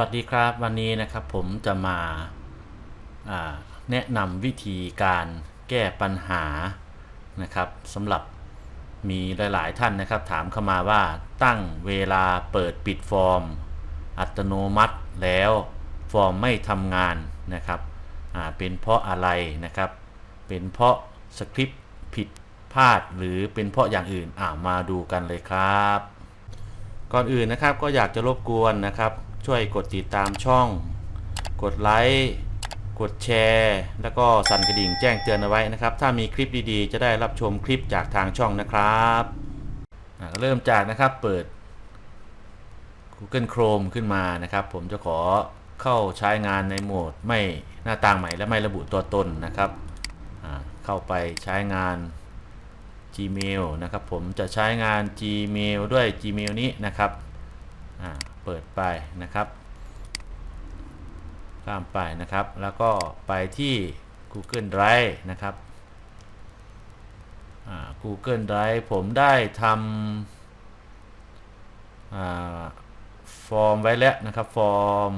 วัสดีครับวันนี้นะครับผมจะมาาแนะนำวิธีการแก้ปัญหานะครับสำหรับมีหลาย ๆ ท่านนะครับ ถามเข้ามาว่าตั้งเวลาเปิดปิดฟอร์ม อัตโนมัติแล้วฟอร์มไม่ทำงานนะครับเป็นเพราะอะไรนะครับ เป็นเพราะสคริปต์ผิดพลาดหรือเป็นเพราะอย่างอื่นอ่ามาดูกันเลยครับ ก่อนอื่นนะครับก็อยากจะรบกวนนะครับ ช่วยกดติดตามช่อง กดไลค์กดแชร์ แล้วก็สั่นกระดิ่งแจ้งเตือนเอาไว้นะครับ ถ้ามีคลิปดีๆ จะได้รับชมคลิปจากทางช่องนะครับเริ่มจากนะครับเปิด Google Chrome ขึ้นมานะครับ ผมจะขอเข้าใช้งานในโหมดไม่หน้าต่างใหม่และไม่ระบุตัวตนนะครับ เข้าไปใช้งาน Gmail นะครับ ผมจะใช้งาน Gmail ด้วย Gmail นี้นะครับ เปิดไปนะครับ ข้ามไปนะครับ แล้วก็ไปที่ Google Drive นะครับ Google Drive ผมได้ทำฟอร์มไว้แล้วนะครับ ฟอร์ม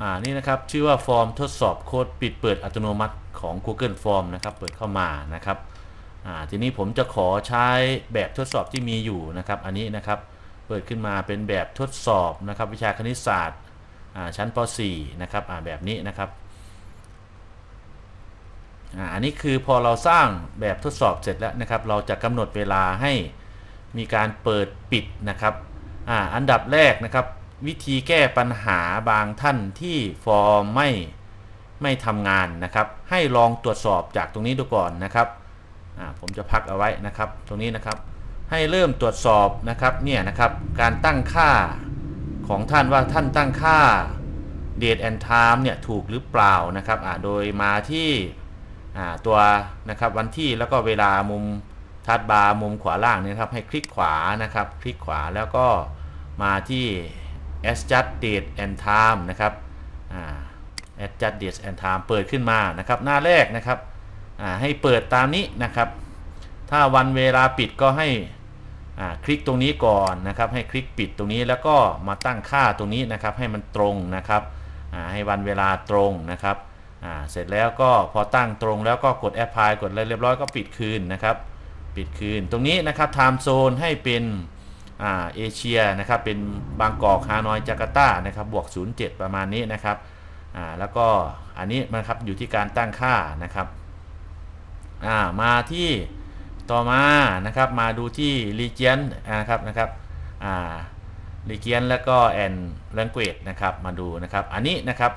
อ่านี่นะครับ ชื่อว่าฟอร์มทดสอบโค้ดปิดเปิดอัตโนมัติของ Google Form นะครับ เปิดเข้ามานะครับอ่าทีนี้ผมจะขอใช้แบบทดสอบที่มีอยู่นะครับ อันนี้นะครับ เปิดขึ้นมาเป็นแบบทดสอบนะครับ วิชาคณิตศาสตร์ชั้นป .4 นะครับแบบนี้นะครับอันนี้คือพอเราสร้างแบบทดสอบเสร็จแล้วนะครับ เราจะกำหนดเวลาให้มีการเปิดปิดนะครับออันดับแรกนะครับ วิธีแก้ปัญหาบางท่านที่ฟอร์มไม่ไม่ทำงานนะครับ ให้ลองตรวจสอบจากตรงนี้ดูก่อนนะครับผมจะพักเอาไว้นะครับ ตรงนี้นะครับ ให้เริ่มตรวจสอบนะครับเนี่ยนะครับการตั้งค่าของท่านว่าท่านตั้งค่า date and time เนี่ยถูกหรือเปล่านะครับโดยมาที่ตัวนะครับวันที่แล้วก็เวลามุมทัดบาร์มุมขวาล่างนี่ครับให้คลิกขวานะครับคลิกขวาแล้วก็มาที่ adjust date and time นะครับ adjust date and time เปิดขึ้นมานะครับหน้าแรกนะครับให้เปิดตามนี้นะครับ ถ้าวันเวลาปิดก็ให้คลิกตรงนี้ก่อนนะครับ ให้คลิกปิดตรงนี้แล้วก็มาตั้งค่าตรงนี้นะครับ ให้มันตรงนะครับให้วันเวลาตรงนะครับเสร็จแล้วก็พอตั้งตรงแล้วก็กดแอปพลายกดอะไรเรียบร้อยก็ปิดคืนนะครับ ปิดคืนตรงนี้นะครับไทม์โซนให้เป็นเอเชียนะครับ เป็นบางกอกฮานอยจาการ์ตานะครับบวก 07 ประมาณนี้นะครับแล้วก็อันนี้นะครับอยู่ที่การตั้งค่านะครับามาที่ ต่อมานะครับมาดูที่ region นะครับนะครับอ่า region แล้วก็ and language นะครับมาดูนะครับอันนี้นะครับ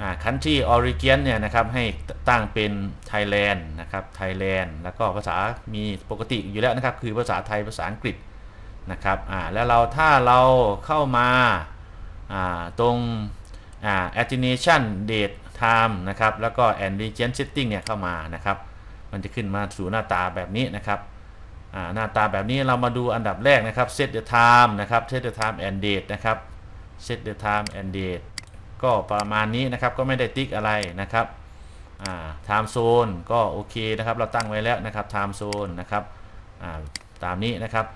อ่า country origin เนี่ยนะครับให้ตั้งเป็น Thailand นะครับ Thailand แล้วก็ภาษามีปกติอยู่แล้วนะครับคือภาษาไทยภาษาอังกฤษนะครับอ่าแล้วเราถ้าเราเข้ามาอ่าตรงอ่า attenuation date time นะครับแล้วก็ and region setting เนี่ยเข้ามานะครับ มันจะขึ้นมาสู่หน้าตาแบบนี้นะครับหน้าตาแบบนี้เรามาดูอันดับแรกนะครับ set the time นะครับ set the time and date นะครับ set the time and date ก็ประมาณนี้นะครับก็ไม่ได้ติ๊กอะไรนะครับ time zone ก็โอเคนะครับเราตั้งไว้แล้วนะครับ time zone นะครับตามนี้นะครับ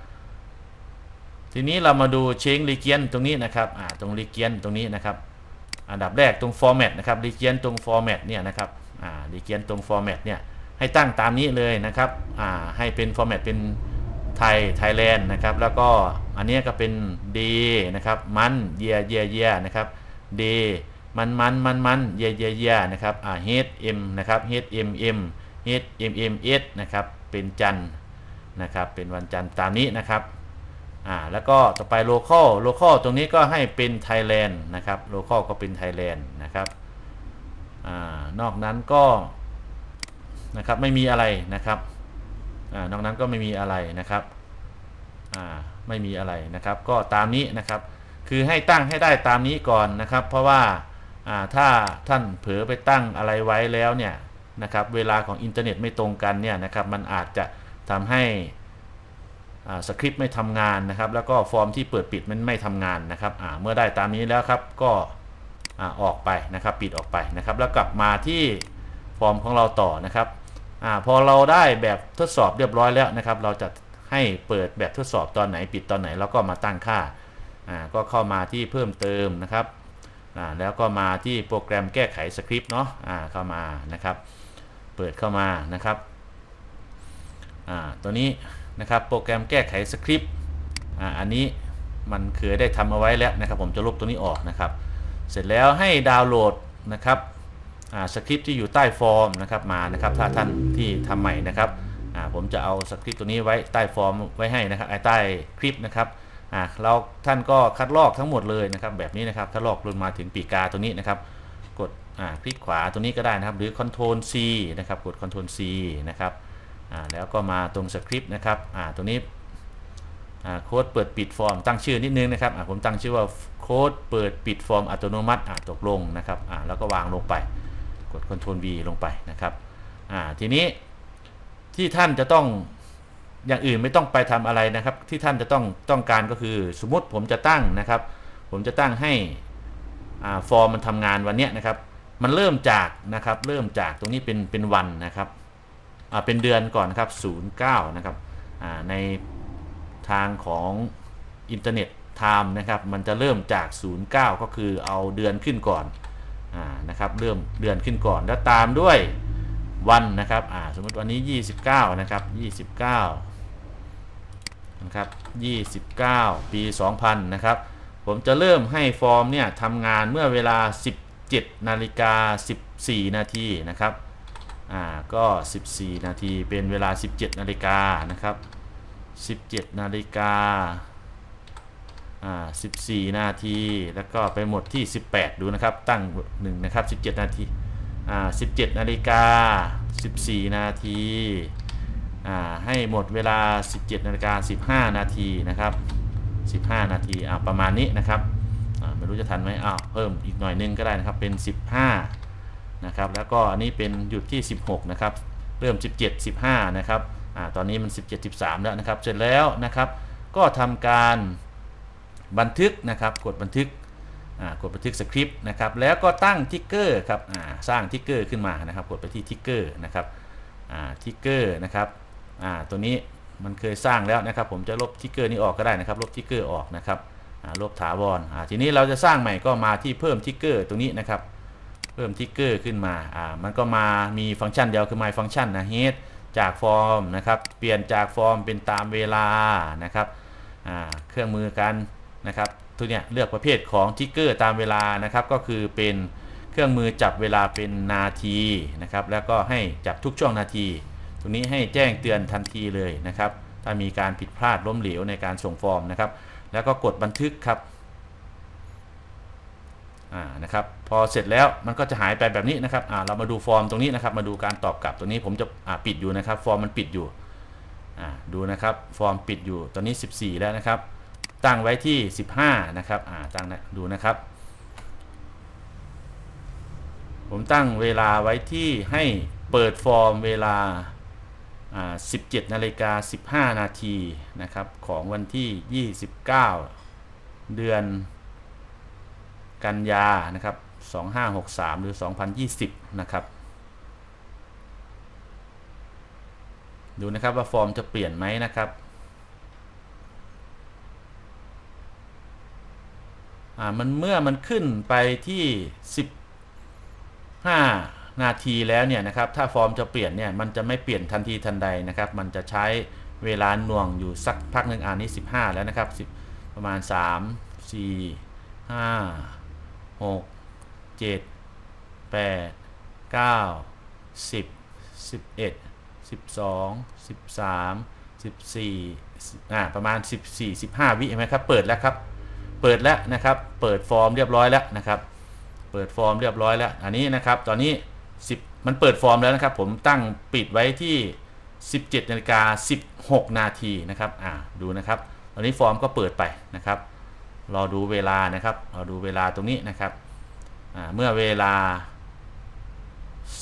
ทีนี้เรามาดู change region ตรงนี้นะครับตรง region ตรงนี้นะครับ อันดับแรกตรง format นะครับ region ตรง format เนี่ยนะครับอ่า region ตรง format เนี่ย ให้ตั้งตามนี้เลยนะครับให้เป็น format เป็นไทยไทยแลนด์นะครับ แล้วก็อันนี้ก็เป็น day นะครับมัน year year year นะครับ day มันมันมันมัน year year year นะครับอ่า hm นะครับ hm m hm s นะครับเป็นจันนะครับเป็นวันจันทร์ตามนี้นะครับอ่าแล้วก็ต่อไป local local ตรงนี้ก็ให้เป็น Thailand นะครับ local ก็เป็น Thailand นะครับอ่านอกนั้นก็ นะครับไม่มีอะไรนะครับอนอกนั้นก็ไม่มีอะไรนะครับไม่มีอะไรนะครับ ก็ตามนี้นะครับคือให้ตั้งให้ได้ตามนี้ก่อนนะครับ เพราะว่าถ้าท่านเผลอไปตั้งอะไรไว้แล้วเนี่ยนะครับเวลาของอินเทอร์เน็ตไม่ตรงกันเนี่ยนะครับมันอาจจะทำให้สคริปต์ไม่ทำงานนะครับ แล้วก็ฟอร์มที่เปิดปิดมันไม่ทำงานนะครับเมื่อได้ตามนี้แล้วครับก็ออกไปนะครับปิดออกไปนะครับ แล้วกลับมาที่ ฟอร์มของเราต่อนะครับอพอเราได้แบบทดสอบเรียบร้อยแล้วนะครับ เราจะให้เปิดแบบทดสอบตอนไหนปิดตอนไหนแล้วก็มาตั้งค่าก็เข้ามาที่เพิ่มเติมนะครับแล้วก็มาที่โปรแกรมแก้ไขสคริปต์เนาะเข้ามานะครับ เปิดเข้ามานะครับตัวนี้นะครับโปรแกรมแก้ไขสคริปต์อันนี้มันเคยได้ทำเอาไว้แล้วนะครับ ผมจะลบตัวนี้ออกนะครับ เสร็จแล้วให้ดาวน์โหลดนะครับ สคริปต์ที่อยู่ใต้ฟอร์มนะครับมานะครับถ้าท่านที่ทำใหม่นะครับผมจะเอาสคริปต์ตัวนี้ไว้ใต้ฟอร์มไว้ให้นะครับใต้คลิปนะครับเราท่านก็คัดลอกทั้งหมดเลยนะครับแบบนี้นะครับคัดลอกลงมาถึงปีกาตัวนี้นะครับกดคลิกขวาตัวนี้ก็ได้นะครับหรือ Ctrl C นะครับกด Ctrl C นะครับแล้วก็มาตรงสคริปต์นะครับตัวนี้โค้ดเปิดปิดฟอร์มตั้งชื่อนิดนึงนะครับผมตั้งชื่อว่าโค้ดเปิดปิดฟอร์มอัตโนมัติตกลงนะครับแล้วก็วางลงไป กด Ctrl V ลงไปนะครับอ่าทีนี้ที่ท่านจะต้องอย่างอื่นไม่ต้องไปทำอะไรนะครับ ที่ท่านจะต้องต้องการก็คือสมมติผมจะตั้งนะครับ ผมจะตั้งให้ฟอร์มมันทำงานวันนี้นะครับ มันเริ่มจากนะครับ เริ่มจากตรงนี้เป็นเป็นวันนะครับเป็นเดือนก่อนนะครับ09นะครับในทางของอินเทอร์เน็ตไทม์นะครับ มันจะเริ่มจาก 09 ก็คือเอาเดือนขึ้นก่อน อ่านะครับเริ่มเดือนขึ้นก่อนแล้วตามด้วยวันนะครับอ่าสมมติวันนี้ 29 นะครับ 29 นะครับ 29 ปี 2000 นะครับ ผมจะเริ่มให้ฟอร์มเนี่ยทำงานเมื่อเวลา 17 นาฬิกา 14 นาทีนะครับอ่าก็ 14 นาทีเป็นเวลา 17 นาฬิกานะครับ 17 นาฬิกา อ่า14 นาที แล้วก็ไปหมดที่ 18 ดูนะครับ ตั้ง1นะครับ 17 นาทีอ่า17 นาฬิกา 14 นาทีอ่าให้หมดเวลา 17 นาฬิกา 15 นาทีนะครับ 15 นาทีอ่าประมาณนี้นะครับอ่าไม่รู้จะทันไหมอ้าวเพิ่มอีกหน่อยนึงก็ได้นะครับ เป็น 15 นะครับ แล้วก็อันนี้เป็นหยุดที่ 16 นะครับ เริ่ม 17 15 นะครับอ่าตอนนี้มัน 17 13 แล้วนะครับ เสร็จแล้วนะครับ ก็ทำการ บันทึกนะครับ กดบันทึกกดบันทึกสคริปต์นะครับ แล้วก็ตั้งทิกเกอร์ครับสร้างทิกเกอร์ขึ้นมานะครับ กดไปที่ทิกเกอร์นะครับทิกเกอร์นะครับตัวนี้มันเคยสร้างแล้วนะครับ ผมจะลบทิกเกอร์นี้ออกก็ได้นะครับ ลบทิกเกอร์ออกนะครับลบถาวรทีนี้เราจะสร้างใหม่ก็มาที่เพิ่มทิกเกอร์ตรงนี้นะครับ เพิ่มทิกเกอร์ขึ้นมา มันก็มามีฟังก์ชันเดียวคือ my function นะ head จากฟอร์มนะครับ เปลี่ยนจากฟอร์มเป็นตามเวลานะครับเครื่องมือกัน นะครับทุกเนี้ยเลือกประเภทของทิกเกอร์ตามเวลานะครับก็คือเป็นเครื่องมือจับเวลาเป็นนาทีนะครับแล้วก็ให้จับทุกช่วงนาที ตรงนี้ให้แจ้งเตือนทันทีเลยนะครับถ้ามีการผิดพลาดล้มเหลวในการส่งฟอร์มนะครับ แล้วก็กดบันทึกครับอ่านะครับพอเสร็จแล้วมันก็จะหายไปแบบนี้นะครับอ่าเรามาดูฟอร์มตรงนี้นะครับ มาดูการตอบกลับตรงนี้ผมจะอ่าปิดอยู่นะครับ ฟอร์มมันปิดอยู่อ่าดูนะครับฟอร์มปิดอยู่ตอนนี้ 14 แล้วนะครับ ตั้งไว้ที่ 15 นะครับ อ่า ตั้งนะดูนะครับ ผมตั้งเวลาไว้ที่ให้เปิดฟอร์มเวลา อ่า 17นาฬิกา15 นาทีนะครับ ของวันที่ 29 เดือนกันยานะครับ 2563 หรือ 2020 นะครับ ดูนะครับว่าฟอร์มจะเปลี่ยนไหมนะครับ อ่ามันเมื่อมันขึ้นไปที่ 15 นาทีแล้วเนี่ยนะครับถ้าฟอร์มจะเปลี่ยนเนี่ยมันจะไม่เปลี่ยนทันทีทันใดนะครับมันจะใช้เวลาหน่วงอยู่สักพักหนึ่งอ่านนี้ 15 แล้วนะครับ10ประมาณ 3 4 5 6 7 8 9 10 11 12 13 14อ่าประมาณ 14 15 วิเห็นไหมครับ เปิดแล้วครับ เปิดแล้วนะครับ เปิดฟอร์มเรียบร้อยแล้วนะครับ เปิดฟอร์มเรียบร้อยแล้ว อันนี้นะครับ ตอนนี้ 10 มันเปิดฟอร์มแล้วนะครับ ผมตั้งปิดไว้ที่ 17นาฬิกา16 นาทีนะครับ อ่า ดูนะครับ ตอนนี้ฟอร์มก็เปิดไปนะครับ รอดูเวลานะครับ รอดูเวลาตรงนี้นะครับ อ่า เมื่อเวลา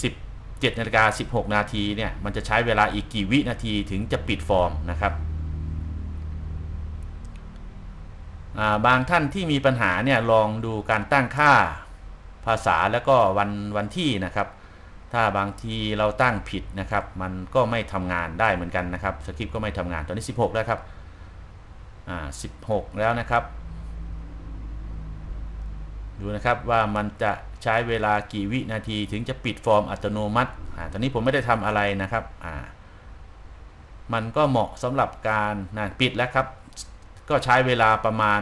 17นาฬิกา16 นาทีเนี่ย มันจะใช้เวลาอีกกี่วินาทีถึงจะปิดฟอร์มนะครับ อ่า บางท่านที่มีปัญหาเนี่ยลองดูการตั้งค่าภาษาแล้วก็วันวันที่นะครับ ถ้าบางทีเราตั้งผิดนะครับ มันก็ไม่ทำงานได้เหมือนกันนะครับสคริปต์ก็ไม่ทำงานตอนนี้ 16 แล้วครับอ่า16 แล้วนะครับ ดูนะครับว่ามันจะใช้เวลากี่วินาทีถึงจะปิดฟอร์มอัตโนมัติอ่าตอนนี้ผมไม่ได้ทำอะไรนะครับอ่ามันก็เหมาะสำหรับการนะปิดแล้วครับ ก็ใช้เวลาประมาณ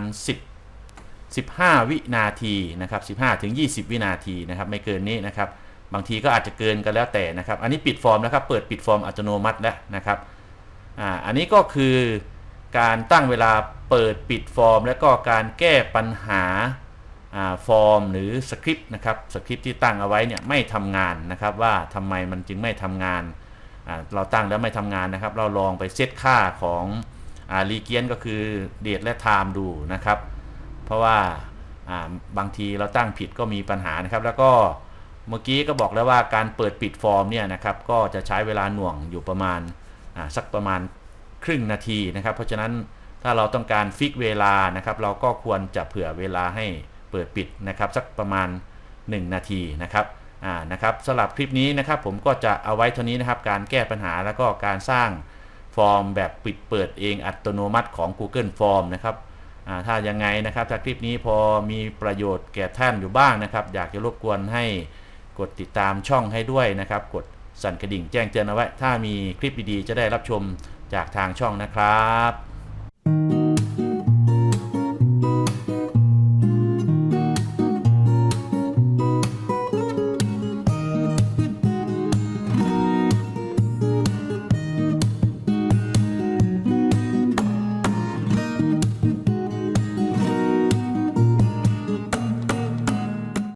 10 15 วินาทีนะครับ15ถึง20 วินาทีนะครับไม่เกินนี้นะครับ บางทีก็อาจจะเกินกันแล้วแต่นะครับ อันนี้ปิดฟอร์มแล้วครับ เปิดปิดฟอร์มอัตโนมัติแล้วนะครับอ่าอันนี้ก็คือการตั้งเวลาเปิดปิดฟอร์ม และก็การแก้ปัญหาฟอร์มหรือสคริปต์นะครับสคริปต์ที่ตั้งเอาไว้เนี่ยไม่ทำงานนะครับว่าทำไมมันจึงไม่ทำงาน เราตั้งแล้วไม่ทำงานนะครับ เราลองไปเซตค่าของ รีเกียนก็คือเดทและไทม์ดูนะครับ เพราะว่าบางทีเราตั้งผิดก็มีปัญหานะครับ แล้วก็เมื่อกี้ก็บอกแล้วว่าการเปิดปิดฟอร์มเนี่ยนะครับก็จะใช้เวลาหน่วงอยู่ประมาณสักประมาณครึ่งนาทีนะครับ เพราะฉะนั้นถ้าเราต้องการฟิกเวลานะครับ เราก็ควรจะเผื่อเวลาให้เปิดปิดนะครับ สักประมาณ 1 นาทีนะครับอ่านะครับสำหรับคลิปนี้นะครับ ผมก็จะเอาไว้เท่านี้นะครับ การแก้ปัญหาแล้วก็การสร้าง ฟอร์มแบบปิดเปิดเองอัตโนมัติของ Google Form นะครับถ้ายังไงนะครับถ้าคลิปนี้พอมีประโยชน์แก่ท่านอยู่บ้างนะครับ อยากจะรบกวนให้กดติดตามช่องให้ด้วยนะครับ กดสั่นกระดิ่งแจ้งเตือนเอาไว้ ถ้ามีคลิปดีๆจะได้รับชมจากทางช่องนะครับ